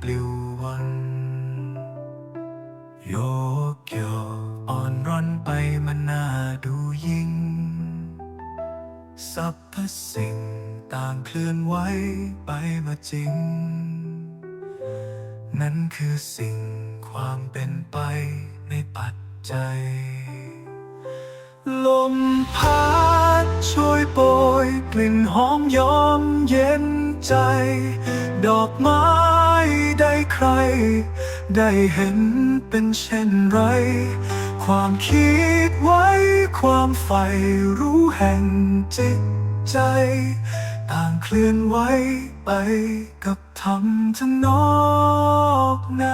ปลิววันโยกโยกอ่อนร่อนไปมันน่าดูยิ่งสรรพสิ่งต่างเคลื่อนไหวไปมาจริง นั่นคือสิ่งความเป็นไปในปัจจัย ลมพัดช่วยโปรยกลิ่นหอมย้อมเย็นใจ ดอกไม้ ร ได้เห็นเป็นเช่นไร ความคิดไว้ความใฝ่รู้แห่งจิตใจ ต่างเคลื่อนไหวไปกับธรรมทั้งนอกใน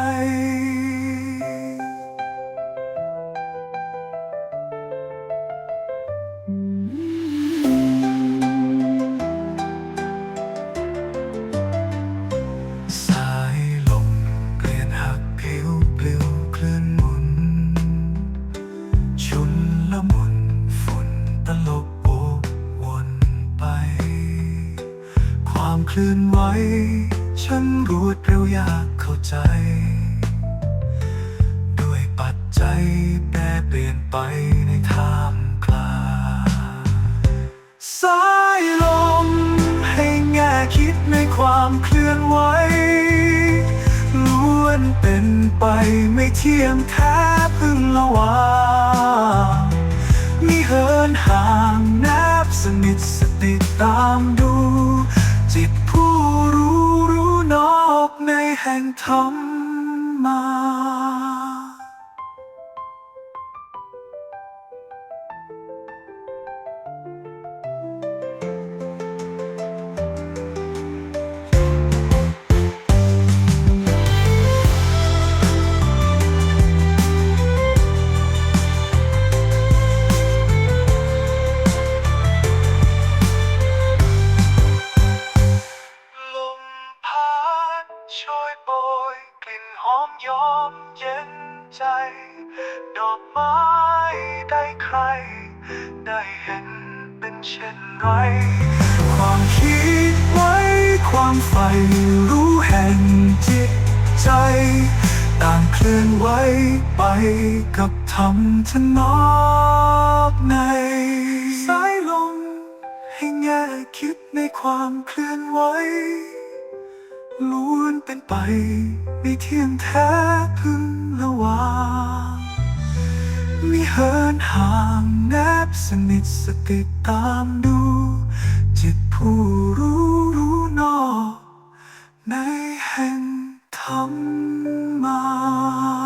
ความเคลื่อนไหว ฉันรวดเร็วยากเข้าใจ ด้วยปัจจัยแปรเปลี่ยนไปในทามกลางสายลมให้แง่คิดในความเคลื่อนไหวล้วนเป็นไปไม่เที่ยงแท้พึ่งละวามีเหินห่างแนบสนิทสติดตามดู งธรรมา ยอมเย็นใจ ดอกไม้ได้ใคร ได้เห็นเป็นเช่นไร ความคิดไว้ ความใฝ่รู้แห่งจิตใจ ต่างเคลื่อนไหวไปกับธรรมทนอบในสายลมให้แง่คิดในความเคลื่อนไหว ล้วนเป็นไปไม่เที่ยงแท้พึงระวางมีเหินห่างแนบสนิทสติดตามดู จิตผู้รู้รู้นอกในแห่งธรรมา